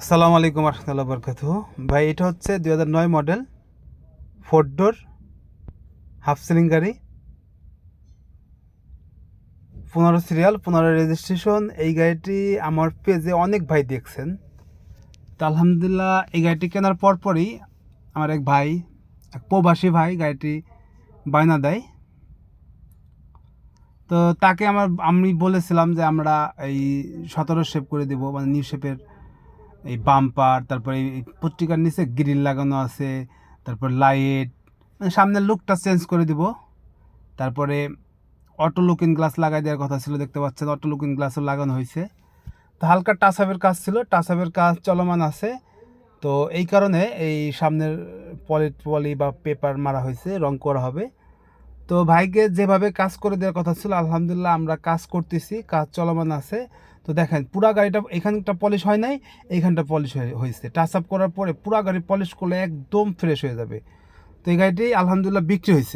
আসসালামু আলাইকুম রহমতুল্লাহ বরকাত ভাই, এটা হচ্ছে দুই হাজার নয় model four door half ceiling গাড়ি। পনেরো সিরিয়াল পনেরো রেজিস্ট্রেশন এই গাড়িটি আমার পেজে অনেক ভাই দেখছেন। তো আলহামদুলিল্লাহ, এই গাড়িটি কেনার পরপরই আমার এক ভাই, এক প্রবাসী ভাই গাড়িটি বায়না দেয়। তো তাকে আমার, আমি বলেছিলাম যে আমরা এই সতেরো শেপ করে দেব মানে নিউ শেপের এই বাম্পার, তারপরে এই পত্রিকার নিচে গ্রিল লাগানো আছে, তারপর লাইট মানে সামনের লুকটা চেঞ্জ করে দিব। তারপরে অটো লুকিং গ্লাস লাগাই দেওয়ার কথা ছিল, দেখতে পাচ্ছেন অটো লুকিং গ্লাসও লাগানো হয়েছে। তো হালকা টাচ আপের কাজ ছিল টাচ আপের কাজ চলমান আছে। তো এই কারণে এই সামনের পলি পলি বা পেপার মারা হয়েছে, রং করা হবে। তো ভাইকে যেভাবে কাজ করে দেওয়ার কথা ছিল, আলহামদুলিল্লাহ আমরা কাজ করতেছি, কাজ চলমান আছে। তো দেখেন, পুরা গাড়িটা, এখানটা পলিশ হয় নাই এখানটা পলিশ হয়েছে। টাচ আপ করার পরে পুরা গাড়ি পলিশ করলে একদম ফ্রেশ হয়ে যাবে। তো এই গাড়িটি আলহামদুলিল্লাহ বিক্রি হয়েছে।